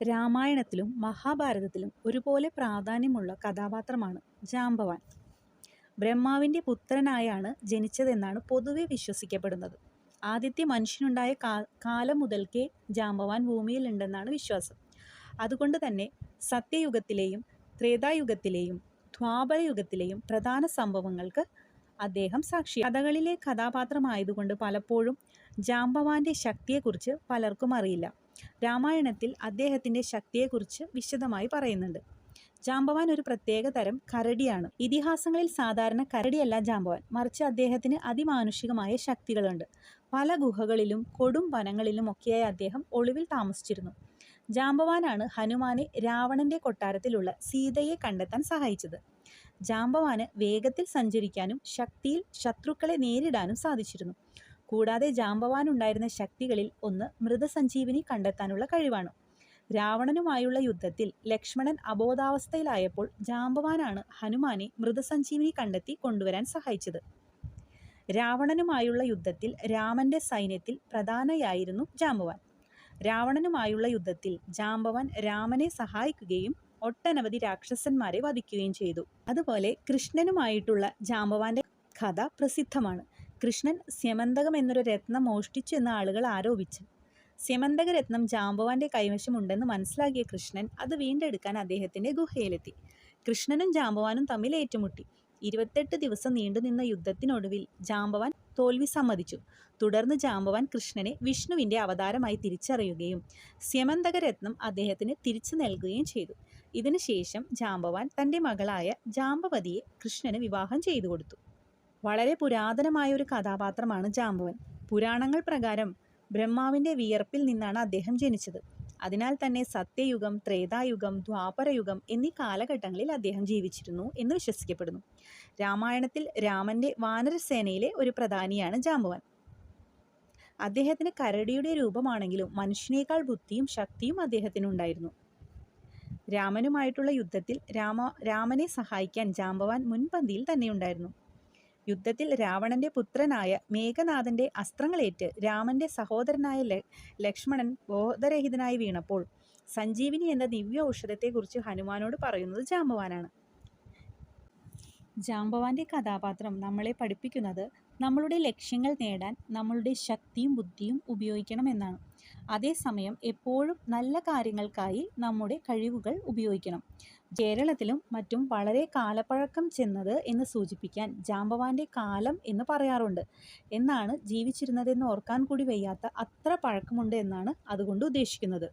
രാമായണത്തിലും മഹാഭാരതത്തിലും ഒരുപോലെ പ്രാധാന്യമുള്ള കഥാപാത്രമാണ് ജാംബവാൻ ബ്രഹ്മാവിന്റെ പുത്രനായാണ് ജനിച്ചതെന്നാണ് പൊതുവെ വിശ്വസിക്കപ്പെടുന്നത്. ആദ്യത്തെ മനുഷ്യനുണ്ടായ കാലം മുതൽക്കേ ജാമ്പവാൻ ഭൂമിയിലുണ്ടെന്നാണ് വിശ്വാസം. അതുകൊണ്ട് തന്നെ സത്യയുഗത്തിലെയും ത്രേതായുഗത്തിലെയും ദ്വാപരയുഗത്തിലെയും പ്രധാന സംഭവങ്ങൾക്ക് അദ്ദേഹം സാക്ഷി. കഥകളിലെ കഥാപാത്രമായതുകൊണ്ട് പലപ്പോഴും ജാമ്പവാന്റെ ശക്തിയെക്കുറിച്ച് പലർക്കും അറിയില്ല. രാമായണത്തിൽ അദ്ദേഹത്തിന്റെ ശക്തിയെക്കുറിച്ച് വിശദമായി പറയുന്നുണ്ട്. ജാമ്പവാൻ ഒരു പ്രത്യേക തരം കരടിയാണ്. ഇതിഹാസങ്ങളിൽ സാധാരണ കരടിയല്ല ജാമ്പവാൻ. മറിച്ച് അദ്ദേഹത്തിന് അതിമാനുഷികമായ ശക്തികളുണ്ട്. പല ഗുഹകളിലും കൊടും വനങ്ങളിലും ഒക്കെയായി അദ്ദേഹം ഒളിവിൽ താമസിച്ചിരുന്നു. ജാമ്പവാനാണ് ഹനുമാനെ രാവണന്റെ കൊട്ടാരത്തിലുള്ള സീതയെ കണ്ടെത്താൻ സഹായിച്ചത്. ജാമ്പവാന് വേഗത്തിൽ സഞ്ചരിക്കാനും ശക്തിയിൽ ശത്രുക്കളെ നേരിടാനും സാധിച്ചിരുന്നു. കൂടാതെ ജാമ്പവാനുണ്ടായിരുന്ന ശക്തികളിൽ ഒന്ന് മൃതസഞ്ജീവിനി കണ്ടെത്താനുള്ള കഴിവാണ്. രാവണനുമായുള്ള യുദ്ധത്തിൽ ലക്ഷ്മണൻ അബോധാവസ്ഥയിലായപ്പോൾ ജാമ്പവാനാണ് ഹനുമാനെ മൃതസഞ്ജീവിനി കണ്ടെത്തി കൊണ്ടുവരാൻ സഹായിച്ചത്. രാവണനുമായുള്ള യുദ്ധത്തിൽ രാമന്റെ സൈന്യത്തിൽ പ്രധാനയായിരുന്നു ജാമ്പവാൻ. രാവണനുമായുള്ള യുദ്ധത്തിൽ ജാമ്പവാൻ രാമനെ സഹായിക്കുകയും ഒട്ടനവധി രാക്ഷസന്മാരെ വധിക്കുകയും ചെയ്തു. അതുപോലെ കൃഷ്ണനുമായിട്ടുള്ള ജാമ്പവാന്റെ കഥ പ്രസിദ്ധമാണ്. കൃഷ്ണൻ സ്യമന്തകം എന്നൊരു രത്നം മോഷ്ടിച്ചു എന്ന് ആളുകൾ ആരോപിച്ചു. സ്യമന്തക രത്നം ജാമ്പവാന്റെ കൈവശമുണ്ടെന്ന് മനസ്സിലാക്കിയ കൃഷ്ണൻ അത് വീണ്ടെടുക്കാൻ അദ്ദേഹത്തിന്റെ ഗുഹയിലെത്തി. കൃഷ്ണനും ജാമ്പവാനും തമ്മിൽ ഏറ്റുമുട്ടി. ഇരുപത്തെട്ട് ദിവസം നീണ്ടുനിന്ന യുദ്ധത്തിനൊടുവിൽ ജാമ്പവാൻ തോൽവി സമ്മതിച്ചു. തുടർന്ന് ജാമ്പവാൻ കൃഷ്ണനെ വിഷ്ണുവിന്റെ അവതാരമായി തിരിച്ചറിയുകയും സ്യമന്തക രത്നം അദ്ദേഹത്തിന് തിരിച്ചു നൽകുകയും ചെയ്തു. ഇതിനുശേഷം ജാമ്പവാൻ തന്റെ മകളായ ജാമ്പവതിയെ കൃഷ്ണന് വിവാഹം ചെയ്തു കൊടുത്തു. വളരെ പുരാതനമായ ഒരു കഥാപാത്രമാണ് ജാമ്പുവൻ. പുരാണങ്ങൾ പ്രകാരം ബ്രഹ്മാവിന്റെ വിയർപ്പിൽ നിന്നാണ് അദ്ദേഹം ജനിച്ചത്. അതിനാൽ തന്നെ സത്യയുഗം ത്രേതായുഗം ദ്വാപരയുഗം എന്നീ കാലഘട്ടങ്ങളിൽ അദ്ദേഹം ജീവിച്ചിരുന്നു എന്ന് വിശ്വസിക്കപ്പെടുന്നു. രാമായണത്തിൽ രാമന്റെ വാനരസേനയിലെ ഒരു പ്രധാനിയാണ് ജാമ്പുവൻ. അദ്ദേഹത്തിന് കരടിയുടെ രൂപമാണെങ്കിലും മനുഷ്യനേക്കാൾ ബുദ്ധിയും ശക്തിയും അദ്ദേഹത്തിനുണ്ടായിരുന്നു. രാമനുമായിട്ടുള്ള യുദ്ധത്തിൽ രാമ രാമനെ സഹായിക്കാൻ ജാമ്പവാൻ മുൻപന്തിയിൽ തന്നെയുണ്ടായിരുന്നു. യുദ്ധത്തിൽ രാവണന്റെ പുത്രനായ മേഘനാഥന്റെ അസ്ത്രങ്ങളേറ്റ് രാമന്റെ സഹോദരനായ ലക്ഷ്മണൻ ബോധരഹിതനായി വീണപ്പോൾ സഞ്ജീവിനി എന്ന ദിവ്യ ഔഷധത്തെക്കുറിച്ച് ഹനുമാനോട് പറയുന്നത് ജാമ്പവാനാണ്. ജാമ്പവാന്റെ കഥാപാത്രം നമ്മളെ പഠിപ്പിക്കുന്നത് നമ്മളുടെ ലക്ഷ്യങ്ങൾ നേടാൻ നമ്മളുടെ ശക്തിയും ബുദ്ധിയും ഉപയോഗിക്കണം എന്നാണ് അതേസമയം എപ്പോഴും നല്ല കാര്യങ്ങൾക്കായി നമ്മുടെ കഴിവുകൾ ഉപയോഗിക്കണം. കേരളത്തിലും മറ്റും വളരെ കാലപ്പഴക്കം ചെന്നത് എന്ന് സൂചിപ്പിക്കാൻ ജാമ്പവാന്റെ കാലം എന്ന് പറയാറുണ്ട്. എന്നാണ് ജീവിച്ചിരുന്നതെന്ന് ഓർക്കാൻ കൂടി വയ്യാത്ത അത്ര പഴക്കമുണ്ട് എന്നാണ് അതുകൊണ്ട് ഉദ്ദേശിക്കുന്നത്.